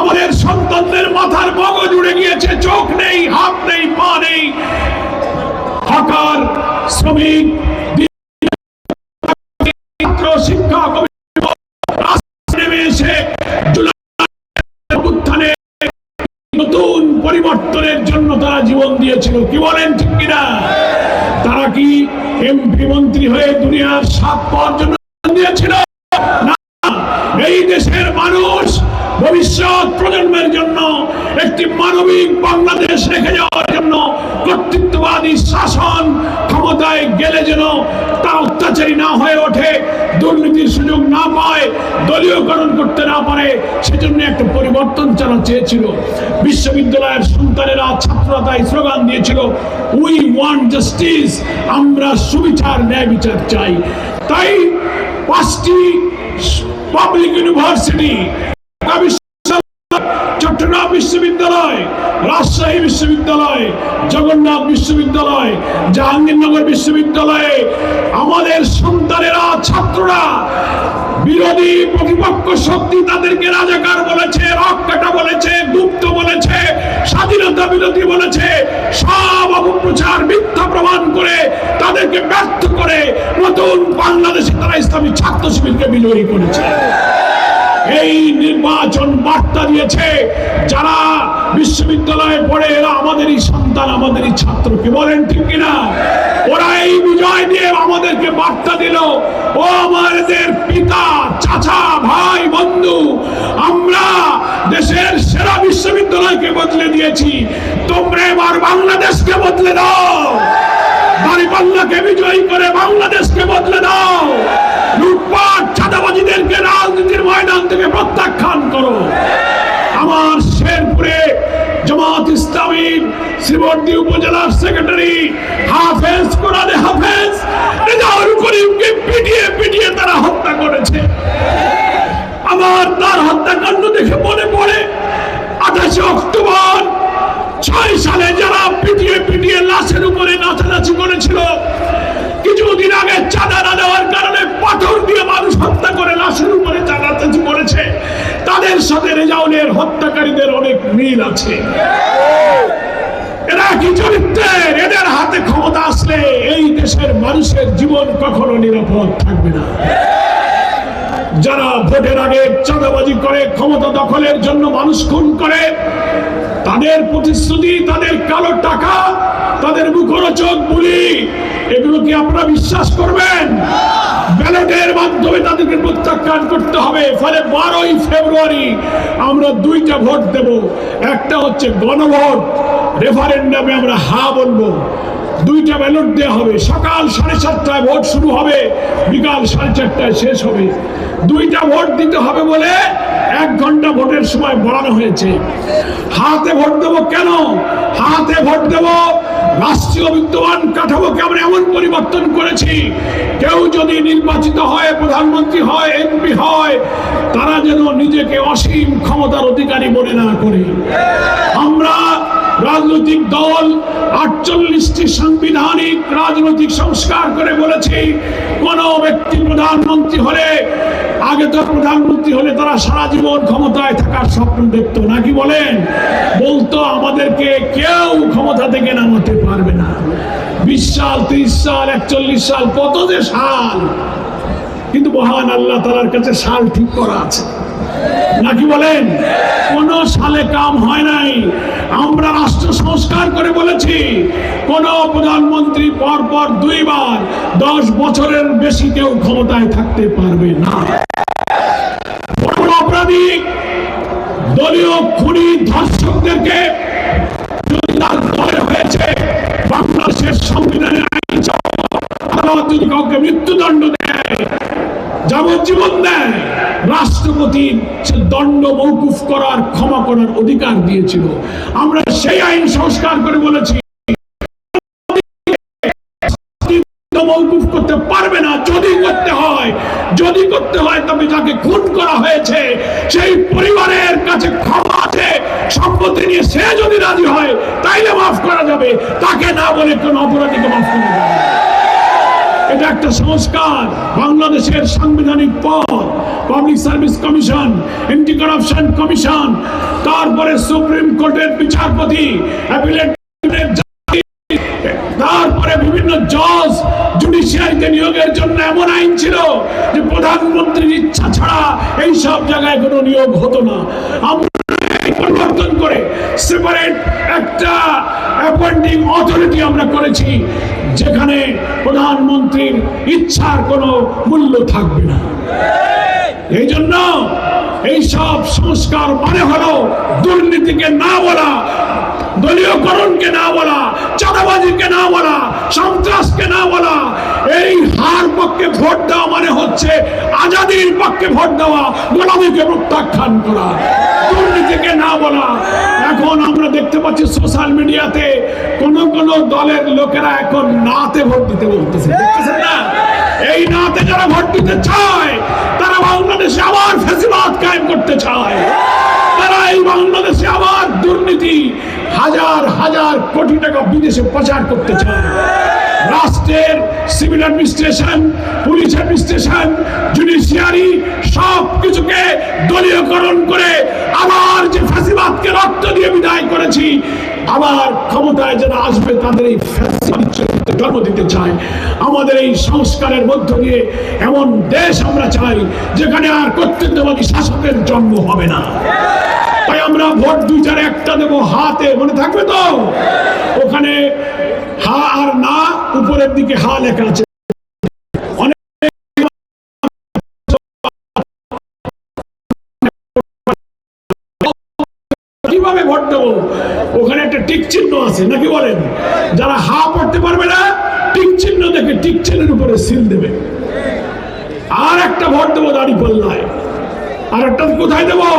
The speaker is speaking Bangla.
আমাদের সন্তানদের মাথার উড়ে গিয়েছে, চোখ নেই, হাত নেই, পা নেই। শ্রমিক নতুন পরিবর্তনের জন্য তারা জীবন দিয়েছিল। কি বলেন ঠিক কিনা? তারা কি এমপি মন্ত্রী হয়ে দুনিয়ার সাত পাওয়ার জন্য দিয়েছিল? এই দেশের মানুষ ভবিষ্যৎ প্রজন্মের জন্য একটি মানবিক বাংলাদেশ রেখে যাওয়ার জন্য কর্তৃত্ববাদী শাসন ক্ষমতায় গেলে যেন তা অত্যাচারী না হয়ে ওঠে, দুর্নীতির সুযোগ না পায়, দলীয়করণ করতে না পারে, সেজন্য একটা পরিবর্তন চালা চেয়েছিল। বিশ্ববিদ্যালয়ের সন্তানেরা ছাত্ররা তাই স্লোগান দিয়েছিল উই ওয়ান্ট জাস্টিস আমরা সুবিচার, ন্যায় বিচার চাই। তাই পাঁচটি পাবলিক ইউনিভার্সিটি চট্টগ্রাম বিশ্ববিদ্যালয়, রাজশাহী বিশ্ববিদ্যালয়, জগন্নাথ বিশ্ববিদ্যালয়, জাহাঙ্গীরনগর বিশ্ববিদ্যালয়ে আমাদের সন্তানেরা, ছাত্ররা বিরোধী প্রতিপক্ষ শক্তি তাদেরকে রাজাকার বলেছে রক্কাটা বলেছে, গুপ্ত বলেছে, স্বাধীনতা বিরোধী বলেছে, সব অপপ্রচার মিথ্যা প্রমাণ করে তাদেরকে ব্যর্থ করে নতুন বাংলাদেশে তারা ইসলামী ছাত্র শিবিরকে বিজয়ী করেছে। এই নির্বাচন বার্তা দিয়েছে, যারা বিশ্ববিদ্যালয়ে পড়ে এরা আমাদেরই সন্তান, আমাদেরই ছাত্র। কি বলেন ঠিক কিনা? ওরা এই বিজয় দিয়ে আমাদেরকে বার্তা দিল, ও আমাদের পিতা, চাচা, ভাই, বন্ধু, আমরা দেশের সেরা বিশ্ববিদ্যালয়কে বদলে দিয়েছি। তোমরা এবার বাংলাদেশকে বদলে দাও। দাঁড়িপাল্লাকে বিজয়ী করে বাংলাদেশকে বদলে দাও। সাথে রেজাউলের হত্যাকারীদের অনেক মিল আছে। এরা কি চরিত্রের? এদের হাতে ক্ষমতা আসলে এই দেশের মানুষের জীবন কখনো নিরাপদ থাকবে না। যারা ভোটের আগে চাঁদাবাজি করে, ক্ষমতা দখলের জন্য মানুষ খুন করে, তাদের প্রতিশ্রুতি, তাদের কালো টাকা, তাদের মুখরোচক বলি, এগুলো কি আপনারা বিশ্বাস করবেন? ব্যালটের মাধ্যমে তাদেরকে প্রত্যাখ্যান করতে হবে। ফলে বারোই ফেব্রুয়ারি আমরা দুইটা ভোট দেব। একটা হচ্ছে গণভোট, রেফারেন্ডামে আমরা হা বলব। দুইটা ব্যালট দেওয়া হবে। সকাল সাড়ে সাতটায় ভোট শুরু হবে, বিকাল সাড়ে চারটায় শেষ হবে। দুইটা ভোট দিতে হবে বলে এক ঘণ্টা ভোটের সময় বাড়ানো হয়েছে। হাতে ভোট দেব কেন? হাতে ভোট দেব? রাষ্ট্রীয় বিদ্যমান কাঠামোকে আমরা এমন পরিবর্তন করেছি? কেউ যদি নির্বাচিত হয়, প্রধানমন্ত্রী হয়, এমপি হয়, তারা যেন নিজেকে অসীম ক্ষমতার অধিকারী মনে না করে। আমরা রাজনৈতিক দল আটচল্লিশটি সাংবিধানিক রাজনৈতিক সংস্কার করে বলেছি, কোন ব্যক্তি প্রধানমন্ত্রী হলে আগে তো প্রধানমন্ত্রী হলে তারা সারা জীবন ক্ষমতায় থাকার স্বপ্ন দেখত নাকি বলেন? বলতো, আমাদেরকে কেউ ক্ষমতা থেকে নামাতে পারবে না। বিশ সাল, ত্রিশ সাল, একচল্লিশ সাল, কত যে সাল। কিন্তু মহান আল্লাহ তালার কাছে সাল ঠিক করা আছে। নাকি বলেন? কোন সালে কাম হয় নাই। আমরা রাষ্ট্র সংস্কার করে বলেছি, কোন প্রধানমন্ত্রী পর পর দুইবার দশ বছরের বেশি কেউ ক্ষমতায় থাকতে পারবে না। অপরাধী দলীয় খুনি ধর্ষকদেরকে হয়েছে। বাংলাদেশের সংবিধানের আইন যদি কাউকে মৃত্যুদণ্ড দেয়, যাবজ্জীবন দেয় রাষ্ট্রপতির সে দণ্ড মৌকুফ করার, ক্ষমা করার অধিকার দিয়েছিল। আমরা সেই আইন সংস্কার করে বলেছি। মৌকুফ করতে পারবে না। যদি করতে হয়, যদি করতে হয় তবে যাকে খুন করা হয়েছে, সেই পরিবারের কাছে ক্ষমা আছে, সম্পত্তি নিয়ে সে যদি রাজি হয়, তাইলে মাফ করা যাবে। তাকে না বলে কোন অপরাধীকে মাফ করা যাবে। এটা একটা সংস্কার। বাংলাদেশের সাংবিধানিক পদ public service commission anti corruption commission তারপরে সুপ্রিম কোর্টের বিচারপতি তারপরে বিভিন্ন জজ জুডিশিয়ারিতে নিয়োগের জন্য এমন আইন ছিল যে প্রধানমন্ত্রীর ইচ্ছা ছাড়া এই সব জায়গায় কোনো নিয়োগ হতো না। পরিবর্তন করে সেপারেট একটা অ্যাপয়েন্টিং অথরিটি আমরা করেছি। যেখানে প্রধানমন্ত্রীর ইচ্ছার কোনো মূল্য থাকবে না। এই জন্য এই সব সংস্কার মানে হলো দুর্নীতিকে না বলা, দলীয়করণকে না বলা, চাঁদাবাজিকে না বলা, সন্ত্রাসকে না বলা। এই হার পক্ষে ভোট দেওয়া মানে হচ্ছে আজাদির পক্ষে ভোট দেওয়া, গোলামীকে প্রত্যাখ্যান করা। দুর্নীতিকে না বলা। এখন দেখতে পাচ্ছি সোশ্যাল মিডিয়াতে কোন কোন দলের লোকেরা এখন নাতে ভোট দিতে বলতেছে। দেখতেছেন না? এই নাতে যারা ভোট দিতে চায়, তারা বাংলাদেশে আবার ফেসিবাদ কায়েম করতে চায়। তারা এই বাংলাদেশে আবার দুর্নীতি হাজার হাজার কোটি টাকা বিদেশে প্রচার করতে চায়। রাষ্ট্রের, civil administration, police administration judiciary সব কিছুকে দলীয়করণ করে আবার যে ফাঁসিবাদকে রক্ত দিয়ে বিদায় করেছি, আবার ক্ষমতায় যারা আসবে তাদের এই ফ্যাসিবাদী জন্ম দিতে চায়। আমাদের এই সংস্কারের মধ্য দিয়ে এমন দেশ আমরা চাই যেখানে আর কর্তৃত্ববাদী শাসকের জন্ম হবে না। তাই আমরা ভোট দুইটার একটা দেবো হাতে, মনে থাকবে তো? ওখানে হা আর না উপরের দিকে হা লেখা কীভাবে ভোট দেবো? ওখানে একটা টিক চিহ্ন আছে, নাকি বলেন? যারা হা পড়তে পারবে না, টিক চিহ্ন দেখে টিক চিহ্নের উপরে সিল দেবে। আর একটা ভোট দেবো দাড়ি পাল্লায় আর একটা কোথায় দেবো?